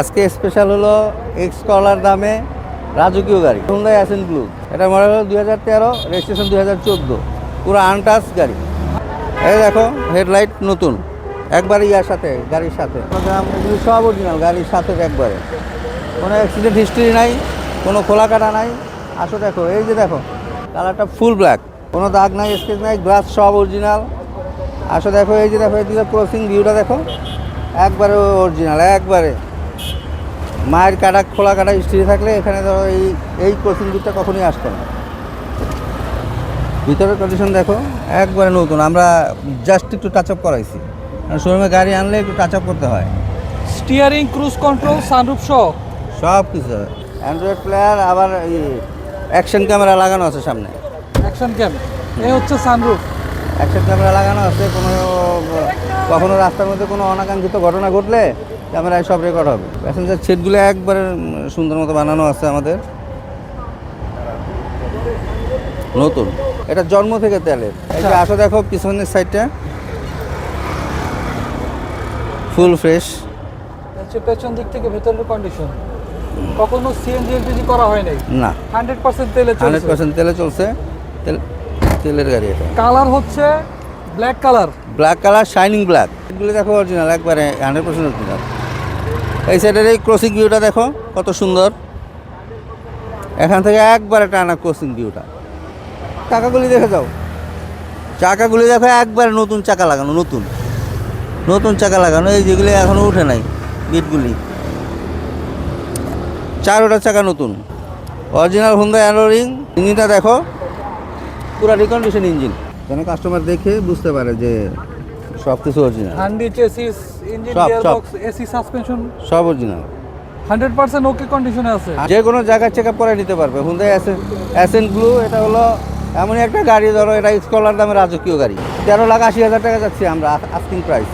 আজকে স্পেশাল হলো এক্স কলার দামে রাজকীয় গাড়ি হুন্ডাই অ্যাসেন্ট ব্লু এটা মডেল হলো দুই হাজার তেরো রেজিস্ট্রেশন দুই হাজার চোদ্দ। পুরো আনটাচ গাড়ি। এই দেখো হেডলাইট নতুন। একবারে ইয়ার সাথে, গাড়ির সাথে। সব অরিজিনাল গাড়ির সাথে একবারে। কোনো অ্যাক্সিডেন্ট হিস্ট্রি নাই, কোনো খোলা কাটা নাই। আসো দেখো, এই যে দেখো কালারটা ফুল ব্ল্যাক কোনো দাগ নাই স্কেচ নাই গ্লাস সব অরিজিনাল আসো দেখো, এই যে দেখো, এদিকে ক্রসিং ভিউটা দেখো। একবারে অরিজিনাল একবারে। মায়ের কাটা খোলা কাটা হিস্ট্রি থাকলে এখানে ধরো এই এই ক্রসিং ভিউটা কখনোই আসতো না। ভিতরের কন্ডিশন দেখো একবারে নতুন। আমরা জাস্ট একটু টাচ আপ করাইছি শোরুমে গাড়ি আনলে একটু টাচ আপ করতে হয়। স্টিয়ারিং ক্রুজ কন্ট্রোল সানরুফ সহ? সব কিছু অ্যান্ড্রয়েড প্লেয়ার আবার অ্যাকশন ক্যামেরা লাগানো আছে সামনে। অ্যাকশন ক্যামেরা এই হচ্ছে সানরুফ অ্যাকশন ক্যামেরা লাগানো আছে কোনো কখনো রাস্তার মধ্যে কোনো অনাকাঙ্ক্ষিত ঘটনা ঘটলে ক্যামেরায় সব রেকর্ড হবে। প্যাসেঞ্জার সিটগুলো একবারে সুন্দর মতো বানানো আছে আমাদের। নতুন। এটা জন্ম থেকে তেলের। যে আসো দেখো পিছনের সাইডটা ফুল ফ্রেশ হচ্ছে পেছন দিক থেকে ভেতরের কন্ডিশন কখনো সিএনজি এলপিজি করা হয় নাই। না। হান্ড্রেড পার্সেন্ট তেলে হান্ড্রেড চলছে পার্সেন্ট তেলে চলছে। তেল তেলের গাড়ি এটা। কালার হচ্ছে black colour black colour shining black এগুলো দেখো অরিজিনাল একবারে হান্ড্রেড পার্সেন্ট অরিজিনাল এই সাইডের এই ক্রসিং ভিউটা দেখো, কত সুন্দর। এখান থেকে একবারে টানা ক্রসিং ভিউটা চাকাগুলি দেখে যাও। চাকাগুলি দেখো একবারে নতুন চাকা লাগানো, নতুন। নতুন চাকা লাগানো, এই যেগুলি এখনও উঠে নাই বিটগুলি চারোটা চাকা নতুন। অরিজিনাল হুন্দা অ্যালোরিং ইঞ্জিনটা দেখো, পুরা রিকন্ডিশন ইঞ্জিন যেন কাস্টমার দেখে বুঝতে পারে যে সব কিছু original handy chassis engine. Gearbox AC suspension সব অরিজিনাল হান্ড্রেড পার্সেন্ট ওকে কন্ডিশনে আছে। যে কোনো জায়গায় চেক আপ করে নিতে পারবে। হুন্দাই অ্যাসেন্ট ব্লু এটা হলো এমনই একটা গাড়ি ধরো এটা স্কলার দামে রাজকীয় গাড়ি। তেরো লাখ আশি হাজার টাকা যাচ্ছি আমরা আস্কিং প্রাইস